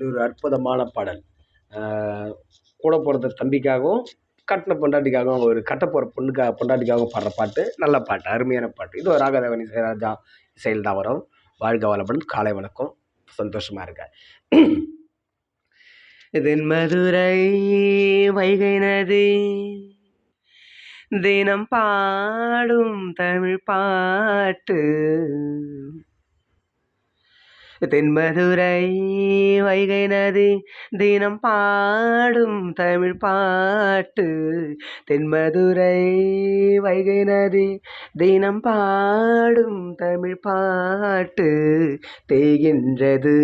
இது ஒரு அற்புதமான பாடல். கூட பிறந்த தம்பிக்காகவும் கட்டின பொண்டாட்டிக்காகவும் ஒரு கட்ட போகிற பொண்ணுக்காக பொண்டாட்டிக்காகவும் பாடுற பாட்டு நல்ல பாட்டு அருமையான பாட்டு. இது ஒரு ராகதேவன் இசைராஜா இசையில் தான் வரும். வாழ்க வளப்படும் காலை வணக்கம். சந்தோஷமாக இருக்க இதன் மதுரை வைகை நதி தினம் பாடும் தமிழ் பாட்டு. தென்மதுரை வைகை நதி தினம் பாடும் தமிழ் பாட்டு. தென்மதுரை வைகை நதி தினம் பாடும் தமிழ் பாட்டு. தேகின்றது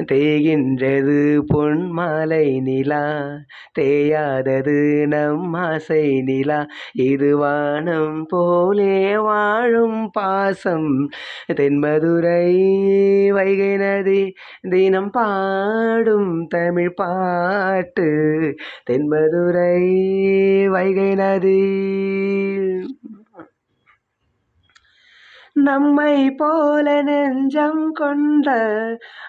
தேகின்றது பொன்மாலை நிலா தேயாதது நம் ஆசை நிலா. இது வானம் போலே வாழும் பாசம். தென்மதுரை வைகை நதி தினம் பாடும் தமிழ் பாட்டு. தென்மதுரை வைகை நதி. நம்மை போல நெஞ்சம் கொண்ட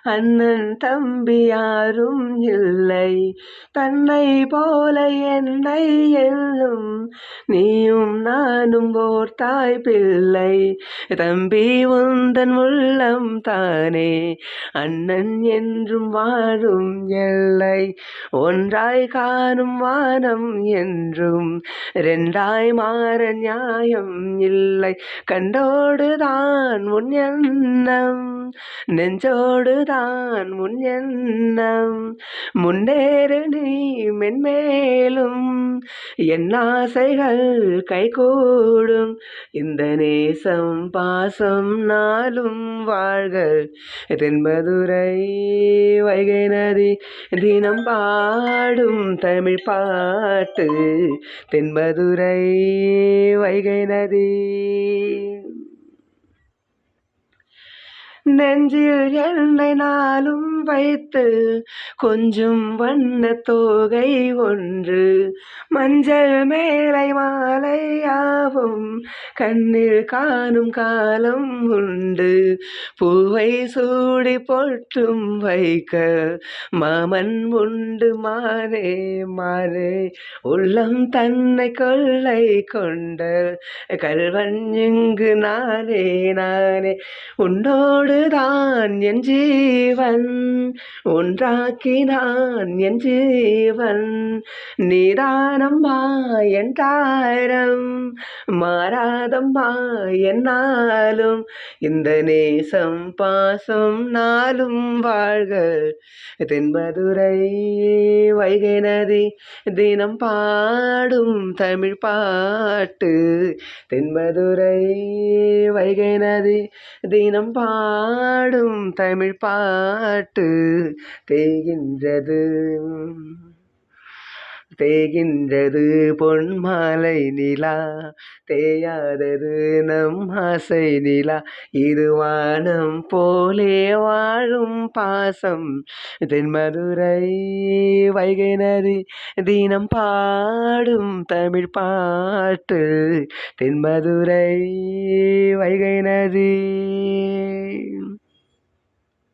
அண்ணன் தம்பி யாரும் இல்லை. தன்னை போல என்னை எல்லும் நீயும் நானும் ஓர் தாய் பிள்ளை. தம்பி உந்தன் உள்ளம் தானே அண்ணன் என்றும் வாழும் எல்லை. ஒன்றாய் காணும் வானம் என்றும் ரெண்டாய் மாற நியாயம் இல்லை. கண்டோடுதான் உன் எண்ணம் நெஞ்சோடுதான் தான் முன் எண்ணம். முன்னேறு நீ மென்மேலும். என் ஆசைகள் கைகூடும். இந்த நேசம் பாசம் நாளும் வாழ்க தென்பதுரை வைகை நதி தினம் பாடும் தமிழ் பாட்டு. தென்பதுரை வைகை நதி. நெஞ்சில் என்னை நாளும் வைத்து கொஞ்சம் வண்ண தோகை ஒன்று. மஞ்சள் மேலை மாலையாவும் கண்ணில் காணும் காலம் உண்டு. பூவை சூடி பொட்டும் வைக்க மாமன் உண்டு மானே மானே. உள்ளம் தன்னை கொள்ளை கொண்ட கல்வன் இங்கு நானே நானே. உன்னோடு ஒன்றுதான் என் ஜீவன். ஒன்றாக்கினான் என் ஜீவன். நீதானம்மா என் தாரம். மாறாதம்மா என்னாலும் இந்த நேசம் பாசம் நாளும் வாழ்க. தென்மதுரை வைகை நதி தினம் பாடும் தமிழ் பாட்டு. தென்மதுரை வைகை நதி தினம் பா பாடும் தமிழ் பாட்டு தேகின்றது தேகின்றது பொன்மாலை நிலா தேயாதது நம் ஆசை நிலா. இது வானம் போலே வாழும் பாசம். தென்மதுரை வைகை நதி தினம் பாடும் தமிழ் பாட்டு. தென்மதுரை வைகை நதி.